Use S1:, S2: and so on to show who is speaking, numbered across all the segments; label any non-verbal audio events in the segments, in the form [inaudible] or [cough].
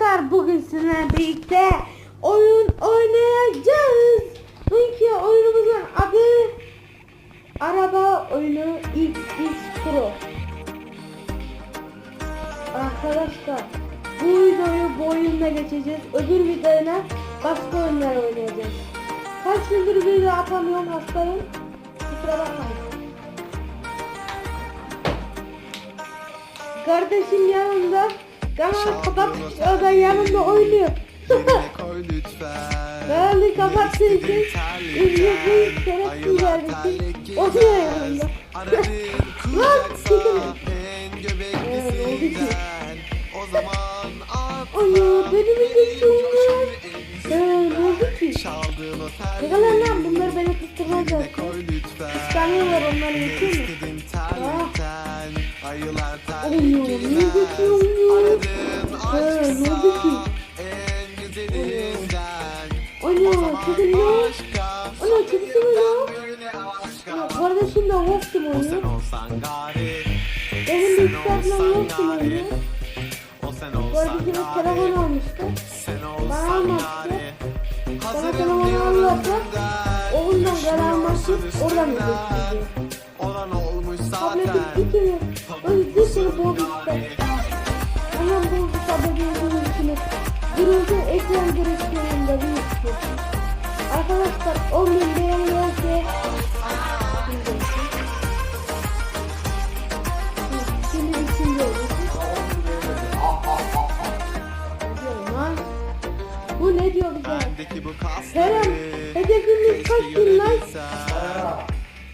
S1: Arkadaşlar bugün sizinle birlikte oyun oynayacağız. Bugünkü oyunumuzun adı Araba oyunu XX Pro. Arkadaşlar bu videoyu bu oyunla geçeceğiz. Öbür videoyla başka oyunlar oynayacağız. Kaç gündür video atamıyorum hastayım. Kusura bakmayın. Kardeşim yanımda. Kanalı kapatmış o da yanımda oynuyor. [laughs]
S2: koy lütfen.
S1: Kanalı kapattığı için izlediği şerefsiz kardeşim oynuyor yanımda. [laughs] Lan
S2: en
S1: Evet, oldu ki.
S2: O zaman
S1: Ana
S2: atla.
S1: beni mi geçiyorlar?
S2: Şimdi
S1: Ee, ne oldu ki? Kadar lan bunlar beni kıstırmazlar.
S2: terlikle koy lütfen.
S1: Kıskanıyorlar onlar geçiyor mu?
S2: Terlikten. Ayılar
S1: ne
S2: terlikinden.
S1: geçiyor? Lan.
S2: Aşka.
S1: Ana lan.
S2: Böyle aşka.
S1: Ya, Kardeşim de Wolf'tum
S2: O
S1: oynuyor. Benim
S2: Sen
S1: bilgisayarla
S2: olsan
S1: Wolf'tum oynuyor.
S2: O gari.
S1: telefon almıştı. Bana
S2: gari.
S1: Bana
S2: Hazırım
S1: telefon
S2: diyorum
S1: alırsa
S2: dünden.
S1: oğlundan karar basıp
S2: Düşmüyorsun
S1: oradan
S2: üstünden.
S1: izletiyor.
S2: Olan olmuş
S1: Tableti
S2: zaten.
S1: bir kere öyle bir kere bozdu işte. Hemen bozdu tabletin görüntüsünü. Görüntü ekran görüntülerinde büyüttü. Arkadaşlar 10 bin beğeni gelse Şimdi lan? Bu ne diyor bize? Kerem, hedefimiz kaç bin
S2: görebilsem.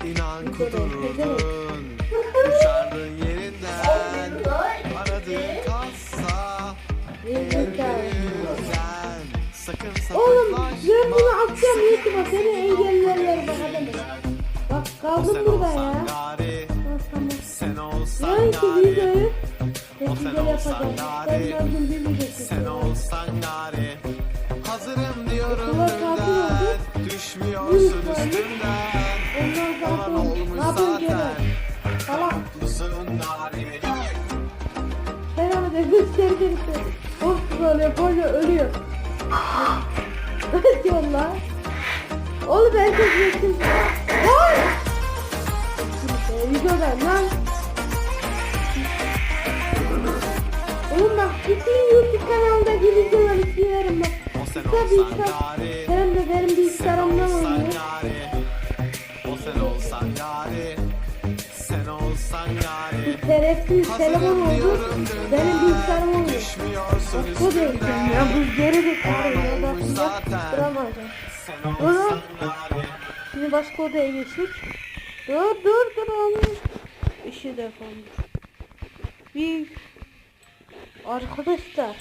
S2: İnan kudurdun. Uçardın
S1: Oğlum ben bunu atacağım YouTube'a seni engellerler bak adamı. Bak kaldım burada ya. tamam.
S2: Sen olsan
S1: Yarınki
S2: gari.
S1: videoyu
S2: sen
S1: güzel
S2: olsan
S1: yapacağım. Ben gördüm bir video
S2: Sen olsan gari. Hazırım diyorum dünden. Düşmüyorsun üstümden. Olan
S1: sonra
S2: olmuş zaten.
S1: Kerem? Falan.
S2: Haklısın gari.
S1: Kerem'e de gösterdim. Of böyle böyle ölüyor. Diyorsun lan? Oğlum ben çok yakın. Oy! Ee, videodayım lan. Oğlum bak bütün YouTube kanalındaki videoları silerim bak. Kısa bilgisayar. Kerem de benim bilgisayarımdan oynuyor.
S2: O sen olsan gari. Sen olsan gari.
S1: Şerefsiz telefon oldu. Benim bilgisayarım.
S2: Düşmüyorsun
S1: Bak bu değil ya bu geri zekalı ya.
S2: Olmuş
S1: Oğlum.
S2: olsan gari.
S1: Şimdi başka odaya geçtik. Dur dur dur oğlum. İşi de kalmış. Bir arkadaşlar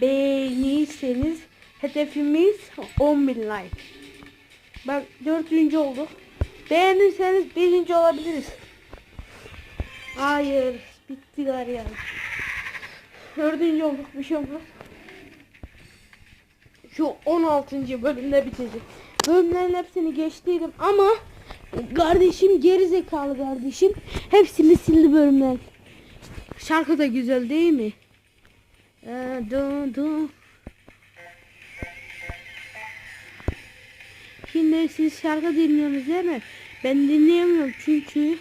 S1: beğenirseniz hedefimiz 10.000 like. Bak dördüncü olduk. Beğenirseniz birinci olabiliriz. Hayır bittiler yani. Dördüncü olduk bir şey olmaz. Şu 16. bölümde bitecek. Bölümlerin hepsini geçtiydim ama kardeşim geri zekalı kardeşim hepsini sildi bölümler. Şarkı da güzel değil mi? Ee, dun dun. Şimdi siz şarkı dinliyorsunuz değil mi? Ben dinleyemiyorum çünkü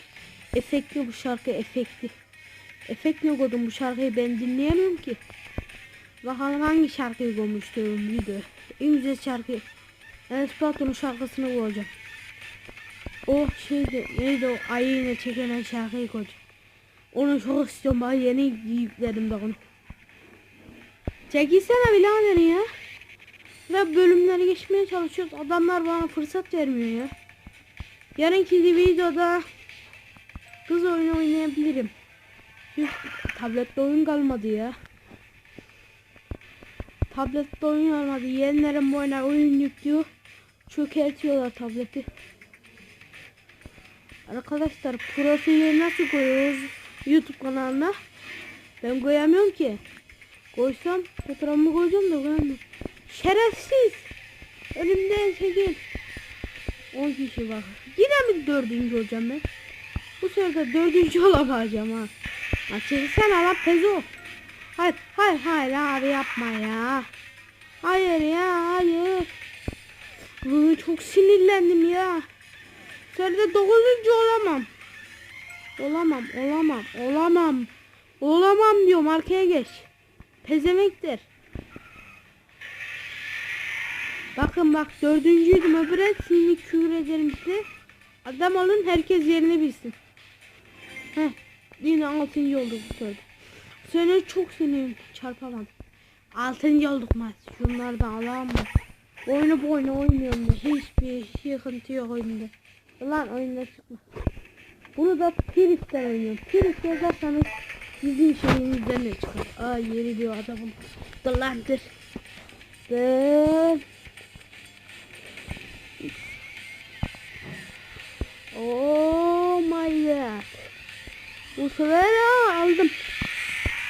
S1: efektli bu şarkı efekti. Efekt ne koydum bu şarkıyı ben dinleyemiyorum ki. Bakalım hangi şarkıyı koymuştu video. En güzel şarkı. Enes Batur'un şarkısını koyacağım. O şeydi neydi o ayı çekilen şarkıyı koyacağım. Onu çok istiyorum bak yeni yükledim de onu. Çekilsene birader ya. Ve bölümleri geçmeye çalışıyoruz. Adamlar bana fırsat vermiyor ya. Yarınki videoda kız oyunu oynayabilirim. Çünkü tablette oyun kalmadı ya. Tablette oyun olmadı. Yeğenlerim oyuna oyun yüklüyor. Çökertiyorlar tableti. Arkadaşlar profili nasıl koyuyoruz YouTube kanalına? Ben koyamıyorum ki. Koysam fotoğrafımı koyacağım da koyamıyorum. Şerefsiz. Önümden çekil. 10 kişi bak. Yine mi dördüncü olacağım ben? Bu sefer dördüncü olamayacağım ha. Ha çekilsene lan pezo. Hayır hayır hayır abi yapma ya. Hayır ya hayır. Iı, çok sinirlendim ya. Sırada dokuzuncu olamam. Olamam olamam olamam. Olamam diyorum arkaya geç. Pezemektir. Bakın bak dördüncüydüm öbüre sizi küfür ederim size. Adam olun herkes yerini bilsin. Heh yine altıncı olduk bu sırada. Seni çok sinirliyim çarpamadım. Altıncı olduk maç. Şunları da alalım mı? Oyunu bu oyunu oynuyorum da hiçbir sıkıntı yok oyunda. Lan oyunda çıkma. Bunu da Pirif'ten oynuyorum. Pirif yazarsanız bizim şeyimizden ne çıkar? Aa yeri diyor adamın. Dur lan. Dur. Oh my god. Bu sefer aldım.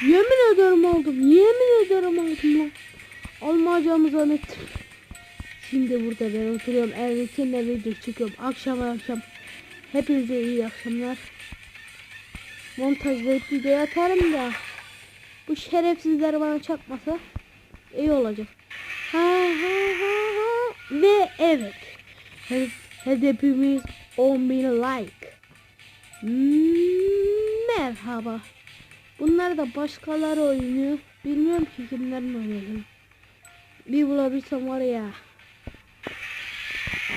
S1: Yemin ederim aldım. Yemin ederim aldım lan. Almayacağımı zannettim. Şimdi burada ben oturuyorum. Evdekinde video çekiyorum. Akşam akşam. Hepinize iyi akşamlar. Montajlayıp video atarım da. Bu şerefsizler bana çakmasa iyi olacak. Ha ha ha ha. Ve evet. Hed- Hedefimiz 10.000 like. Hmm, Merhaba. Bunlar da başkaları oynuyor. Bilmiyorum ki kimlerin oynadığını. Bir bulabilsem var ya.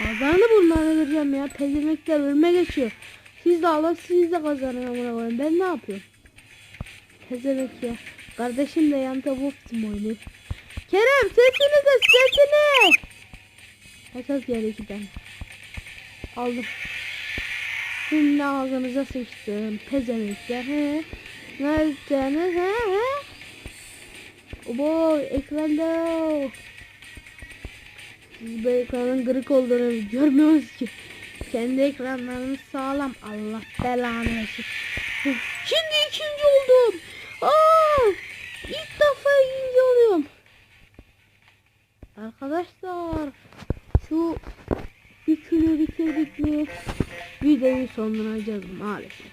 S1: Ağzını burnlarına kıracağım ya. Pezemekler ölme geçiyor. Siz de alın siz de kazanın amına. Ben ne yapıyorum? Pezemek ya. Kardeşim de yanda Wolf'tum oynuyor. Kerem sesini de sesini. Esas yer iki tane. Aldım. Şimdi ağzınıza sıçtım. Pezemekler he. Ne yapacaksınız he he? Obo ekranda. Siz bu ekranın kırık olduğunu görmüyoruz ki. Kendi ekranlarınız sağlam. Allah belanı versin. Şimdi ikinci oldum. Aa, ilk defa ikinci oluyorum. Arkadaşlar şu üçünü bitirdik mi videoyu sonlandıracağız maalesef.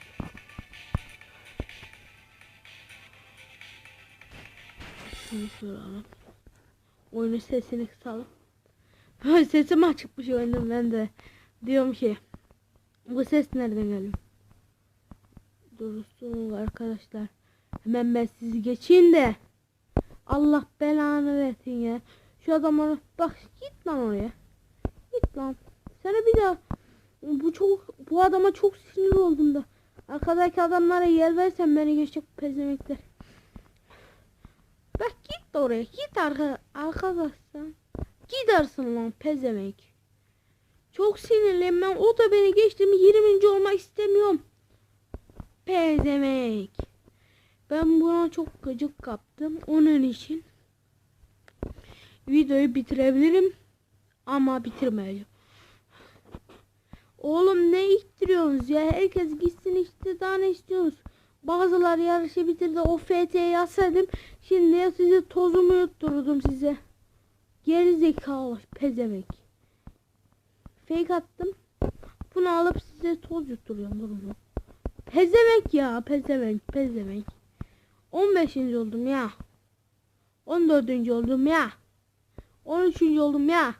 S1: Şunu soralım. Oyunun sesini kısalım. [laughs] Sesim açıkmış oyunun ben de. Diyorum ki bu ses nereden geliyor? Dursun arkadaşlar. Hemen ben sizi geçeyim de. Allah belanı versin ya. Şu adam ona bak git lan oraya. Git lan. Sana bir daha bu çok bu adama çok sinir oldum da. Arkadaki adamlara yer versen beni geçecek pezemekler. Bak git oraya. Git arka arkadaşlar. Gidersin lan pezemek. Çok sinirliyim ben. O da beni geçti mi 20. olmak istemiyorum. Pezemek. Ben buna çok gıcık kaptım. Onun için videoyu bitirebilirim. Ama bitirmeyeceğim. Oğlum ne ittiriyorsunuz ya? Herkes gitsin işte daha ne istiyorsunuz? Bazılar yarışı bitirdi. O FT'yi yazsaydım. Şimdi ya size tozumu yutturdum size. Geri zekalı pezemek. Fake attım. Bunu alıp size toz yutturuyorum durun. Pezemek ya pezemek pezemek. 15. oldum ya. 14. oldum ya. 13. oldum ya.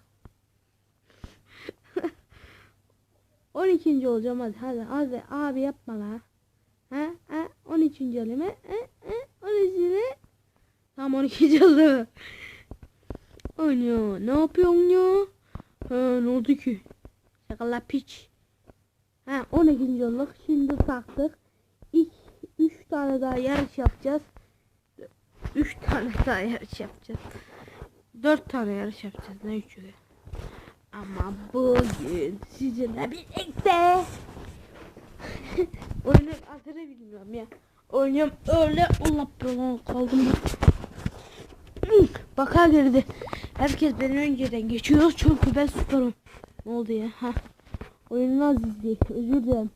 S1: 12. olacağım hadi hadi hadi abi yapma la. Ha ha 13. olayım ha ha ha 13. Tamam 12. oldu. Ana ne yapıyorsun ya? Ha ne oldu ki? Şakala piç. Ha 12. olduk. Şimdi taktık. İlk 3 tane daha yarış yapacağız. 3 tane daha yarış yapacağız. 4 tane yarış yapacağız. Ne üçü? Ama bugün sizinle birlikte [laughs] Oyunun adını bilmiyorum ya. Oynuyorum öyle Allah belanı kaldım ben. Baka girdi. Herkes beni önceden geçiyor çünkü ben süperim. Ne oldu ya? Ha. Oyunu az izleyeyim. Özür dilerim.